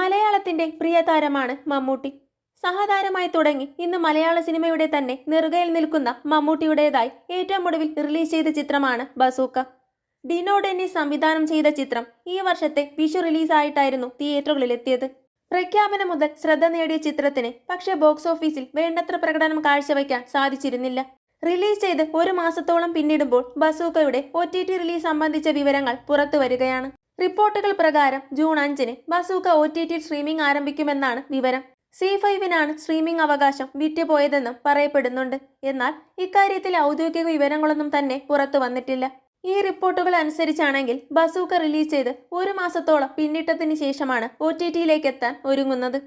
മലയാളത്തിന്റെ പ്രിയ താരമാണ് മമ്മൂട്ടി. സഹതാരമായി തുടങ്ങി ഇന്ന് മലയാള സിനിമയുടെ തന്നെ നെറുകയിൽ നിൽക്കുന്ന മമ്മൂട്ടിയുടേതായി ഏറ്റവും ഒടുവിൽ റിലീസ് ചെയ്ത ചിത്രമാണ് ബസൂക്ക. ഡിനോ ഡെന്നിസ് സംവിധാനം ചെയ്ത ചിത്രം ഈ വർഷത്തെ വിഷു റിലീസായിട്ടായിരുന്നു തിയേറ്ററുകളിലെത്തിയത്. പ്രഖ്യാപനം മുതൽ ശ്രദ്ധ നേടിയ ചിത്രത്തിന് പക്ഷേ ബോക്സ് ഓഫീസിൽ വേണ്ടത്ര പ്രകടനം കാഴ്ചവെക്കാൻ സാധിച്ചിരുന്നില്ല. റിലീസ് ചെയ്ത് ഒരു മാസത്തോളം പിന്നിടുമ്പോൾ ബസൂക്കയുടെ ഒ ടി ടി റിലീസ് സംബന്ധിച്ച വിവരങ്ങൾ പുറത്തു വരികയാണ്. റിപ്പോർട്ടുകൾ പ്രകാരം ജൂൺ അഞ്ചിന് Bazooka O T T streaming ആരംഭിക്കുമെന്നാണ് വിവരം. സി ഫൈവിനാണ് സ്ട്രീമിംഗ് അവകാശം വിറ്റുപോയതെന്നും പറയപ്പെടുന്നുണ്ട്. എന്നാൽ ഇക്കാര്യത്തിൽ ഔദ്യോഗിക വിവരങ്ങളൊന്നും തന്നെ പുറത്തു വന്നിട്ടില്ല. ഈ റിപ്പോർട്ടുകൾ അനുസരിച്ചാണെങ്കിൽ ബസൂക്ക റിലീസ് ചെയ്ത് ഒരു മാസത്തോളം പിന്നിട്ടതിന് ശേഷമാണ് ഒ ടി ടിയിലേക്ക് എത്താൻ ഒരുങ്ങുന്നത്.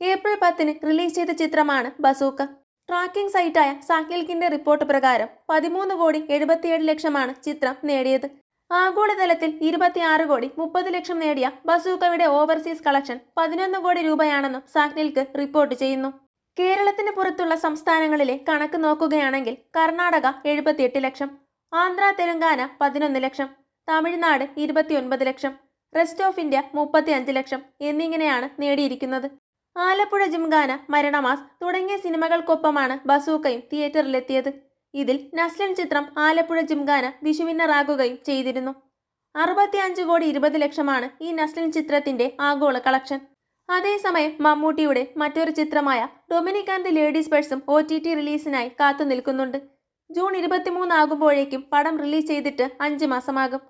ഏപ്രിൽ പത്തിന് റിലീസ് ചെയ്ത ചിത്രമാണ് ബസൂക്ക. ട്രാക്കിംഗ് സൈറ്റായ സാക്കിൽക്കിന്റെ റിപ്പോർട്ട് പ്രകാരം പതിമൂന്ന് കോടി എഴുപത്തിയേഴ് ലക്ഷമാണ് ചിത്രം നേടിയത്. ആഗോളതലത്തിൽ ഇരുപത്തിയാറ് കോടി മുപ്പത് ലക്ഷം നേടിയ ബസൂക്കയുടെ ഓവർസീസ് കളക്ഷൻ പതിനൊന്ന് കോടി രൂപയാണെന്നും സാഹ്നിൽക്ക് റിപ്പോർട്ട് ചെയ്യുന്നു. കേരളത്തിന് പുറത്തുള്ള സംസ്ഥാനങ്ങളിലെ കണക്ക് നോക്കുകയാണെങ്കിൽ കർണാടക എഴുപത്തിയെട്ട് ലക്ഷം ആന്ധ്ര തെലങ്കാന പതിനൊന്ന് ലക്ഷം തമിഴ്നാട് ഇരുപത്തിയൊൻപത് ലക്ഷം റെസ്റ്റ് ഓഫ് ഇന്ത്യ മുപ്പത്തി അഞ്ച് ലക്ഷം എന്നിങ്ങനെയാണ് നേടിയിരിക്കുന്നത്. ആലപ്പുഴ ജിംഖാന മരണമാസ് തുടങ്ങിയ സിനിമകൾക്കൊപ്പമാണ് ബസൂക്കയും തിയേറ്ററിലെത്തിയത്. ഇതിൽ നസ്ലൻ ചിത്രം ആലപ്പുഴ ജിംഖാന വിഷുവിന്നറാകുകയും ചെയ്തിരുന്നു. അറുപത്തി അഞ്ച് കോടി ഇരുപത് ലക്ഷമാണ് ഈ നസ്ലിൻ ചിത്രത്തിന്റെ ആഗോള കളക്ഷൻ. അതേസമയം മമ്മൂട്ടിയുടെ മറ്റൊരു ചിത്രമായ ഡൊമിനിക് ആൻഡ് ലേഡീസ് പേഴ്സും ഒ ടി ടി റിലീസിനായി കാത്തു നിൽക്കുന്നുണ്ട്. ജൂൺ ഇരുപത്തിമൂന്ന് ആകുമ്പോഴേക്കും പടം റിലീസ് ചെയ്തിട്ട് അഞ്ച് മാസമാകും.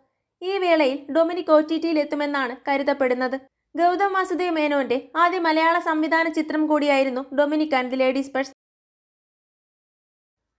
ഈ വേളയിൽ ഡൊമിനിക് ഒ ടി ടിയിൽ എത്തുമെന്നാണ് കരുതപ്പെടുന്നത്. ഗൗതം വാസുദേവ് മേനോന്റെ ആദ്യ മലയാള സംവിധാന ചിത്രം കൂടിയായിരുന്നു ഡൊമിനിക് ആൻഡ് ലേഡീസ് പേഴ്സ്.